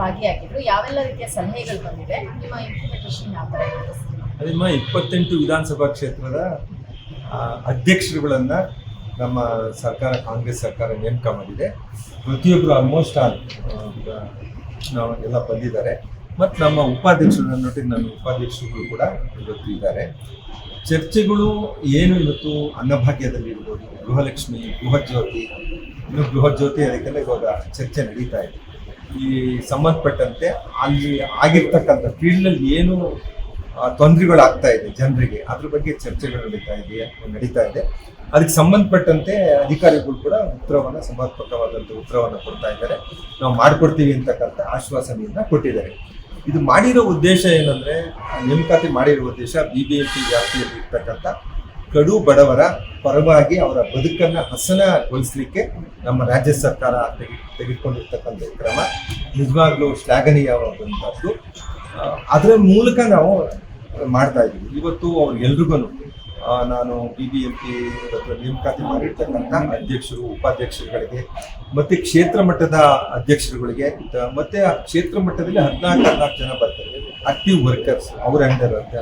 ಭಾಗಿಯಾಗಿದ್ರು. ಯಾವೆಲ್ಲ ರೀತಿಯ ಸಲಹೆಗಳು ಬಂದಿದೆ ನಿಮ್ಮ ಇಂಪ್ಲಿಮೆಂಟೇಷನ್ ಯಾವ ಥರ ನಿಮ್ಮ ಇಪ್ಪತ್ತೆಂಟು ವಿಧಾನಸಭಾ ಕ್ಷೇತ್ರದ ಅಧ್ಯಕ್ಷರುಗಳನ್ನ ನಮ್ಮ ಸರ್ಕಾರ, ಕಾಂಗ್ರೆಸ್ ಸರ್ಕಾರ ನೇಮಕ ಮಾಡಿದೆ. ಪ್ರತಿಯೊಬ್ಬರು ಆಲ್ಮೋಸ್ಟ್ ಆಲ್ ನಾವು ಎಲ್ಲ ಬಂದಿದ್ದಾರೆ. ಮತ್ತು ನಮ್ಮ ಉಪಾಧ್ಯಕ್ಷರು ನೋಡಿ ನನ್ನ ಉಪಾಧ್ಯಕ್ಷರುಗಳು ಕೂಡ ಇವತ್ತು ಇದ್ದಾರೆ. ಚರ್ಚೆಗಳು ಏನು ಇವತ್ತು ಅನ್ನಭಾಗ್ಯದಲ್ಲಿ ಇರ್ಬೋದು? ಗೃಹಲಕ್ಷ್ಮಿ, ಗೃಹಜ್ಯೋತಿ, ಇನ್ನು ಗೃಹಜ್ಯೋತಿ ಅದಕ್ಕೆಲ್ಲ ಇವಾಗ ಚರ್ಚೆ ನಡೀತಾ ಇದೆ. ಈ ಸಂಬಂಧಪಟ್ಟಂತೆ ಅಲ್ಲಿ ಆಗಿರ್ತಕ್ಕಂಥ ಫೀಲ್ಡ್ನಲ್ಲಿ ಏನು ತೊಂದರೆಗಳು ತೊಂದರೆಗಳಾಗ್ತಾ ಇದೆ ಜನರಿಗೆ. ಅದ್ರ ಬಗ್ಗೆ ಚರ್ಚೆಗಳು ನಡೀತಾ ಇದೆ ನಡೀತಾ ಇದೆ. ಅದಕ್ಕೆ ಸಂಬಂಧಪಟ್ಟಂತೆ ಅಧಿಕಾರಿಗಳು ಕೂಡ ಉತ್ತರವನ್ನು ಸಮರ್ಪಕವಾದಂಥ ಉತ್ತರವನ್ನು ಕೊಡ್ತಾ ಇದ್ದಾರೆ. ನಾವು ಮಾಡ್ಕೊಡ್ತೀವಿ ಅಂತಕ್ಕಂಥ ಆಶ್ವಾಸನೆಯನ್ನ ಕೊಟ್ಟಿದ್ದಾರೆ. ಇದು ಮಾಡಿರೋ ಉದ್ದೇಶ ಏನಂದ್ರೆ, ನೇಮಕಾತಿ ಮಾಡಿರೋ ಉದ್ದೇಶ ಬಿ ಬಿ ಎಂ ಪಿ ವ್ಯಾಪ್ತಿಯಲ್ಲಿ ಇರ್ತಕ್ಕಂಥ ಕಡು ಬಡವರ ಪರವಾಗಿ ಅವರ ಬದುಕನ್ನ ಹಸನಗೊಳಿಸಲಿಕ್ಕೆ ನಮ್ಮ ರಾಜ್ಯ ಸರ್ಕಾರ ತೆಗೆ, ತೆಗೆದುಕೊಂಡಿರ್ತಕ್ಕಂಥ ಕ್ರಮ. ನಿಜವಾಗ್ಲೂ ಶ್ಲಾಘನೀಯವಾದಂಥದ್ದು. ಅದರ ಮೂಲಕ ನಾವು ಮಾಡ್ತಾ ಇದ್ದೀವಿ. ಇವತ್ತು ಅವ್ರಿಗೆಲ್ರಿಗೂ ನಾನು ಬಿ ಬಿ ಎಂ ಪಿ ನೇಮಕಾತಿ ಮಾಡಿರ್ತಕ್ಕಂಥ ಅಧ್ಯಕ್ಷರು, ಉಪಾಧ್ಯಕ್ಷರುಗಳಿಗೆ, ಮತ್ತೆ ಕ್ಷೇತ್ರ ಮಟ್ಟದ ಅಧ್ಯಕ್ಷರುಗಳಿಗೆ ಮತ್ತು ಕ್ಷೇತ್ರ ಮಟ್ಟದಲ್ಲಿ ಹದಿನಾಲ್ಕು ಹದಿನಾಲ್ಕು ಜನ ಬರ್ತಾರೆ. ಆಕ್ಟಿವ್ ವರ್ಕರ್ಸ್ ಅವ್ರ ಅಂಡರ್ ಅಂತ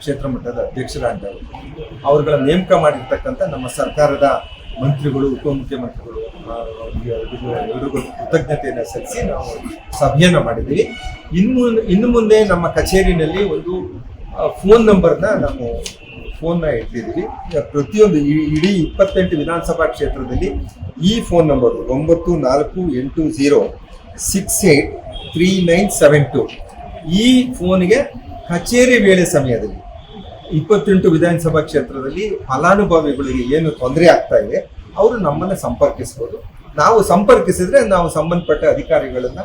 ಕ್ಷೇತ್ರ ಮಟ್ಟದ ಅಧ್ಯಕ್ಷರ ಅಂಡರ್. ಅವ್ರುಗಳ ನೇಮಕ ಮಾಡಿರ್ತಕ್ಕಂಥ ನಮ್ಮ ಸರ್ಕಾರದ ಮಂತ್ರಿಗಳು, ಉಪಮುಖ್ಯಮಂತ್ರಿಗಳು ಎಲ್ಲರಿಗೂ ಕೃತಜ್ಞತೆಯನ್ನು ಸಲ್ಲಿಸಿ ನಾವು ಸಭೆಯನ್ನ ಮಾಡಿದ್ದೀವಿ. ಇನ್ನು ಇನ್ನು ಮುಂದೆ ನಮ್ಮ ಕಚೇರಿನಲ್ಲಿ ಒಂದು ಫೋನ್ ನಂಬರ್ನ ನಾವು ಫೋನ್ನ ಇಟ್ಟಿದ್ವಿ ಪ್ರತಿಯೊಂದು ಇಡೀ ಇಪ್ಪತ್ತೆಂಟು ವಿಧಾನಸಭಾ ಕ್ಷೇತ್ರದಲ್ಲಿ ಈ ಫೋನ್ ನಂಬರ್ ಒಂಬತ್ತು ನಾಲ್ಕು ಎಂಟು zero six eight three nine seven two ಈ ಫೋನ್ಗೆ ಕಚೇರಿ ವೇಳೆ ಸಮಯದಲ್ಲಿ ಇಪ್ಪತ್ತೆಂಟು ವಿಧಾನಸಭಾ ಕ್ಷೇತ್ರದಲ್ಲಿ ಫಲಾನುಭವಿಗಳಿಗೆ ಏನು ತೊಂದರೆ ಆಗ್ತಾ ಇದೆ, ಅವರು ನಮ್ಮನ್ನ ಸಂಪರ್ಕಿಸ್ಬೋದು. ನಾವು ಸಂಪರ್ಕಿಸಿದ್ರೆ ನಾವು ಸಂಬಂಧಪಟ್ಟ ಅಧಿಕಾರಿಗಳನ್ನ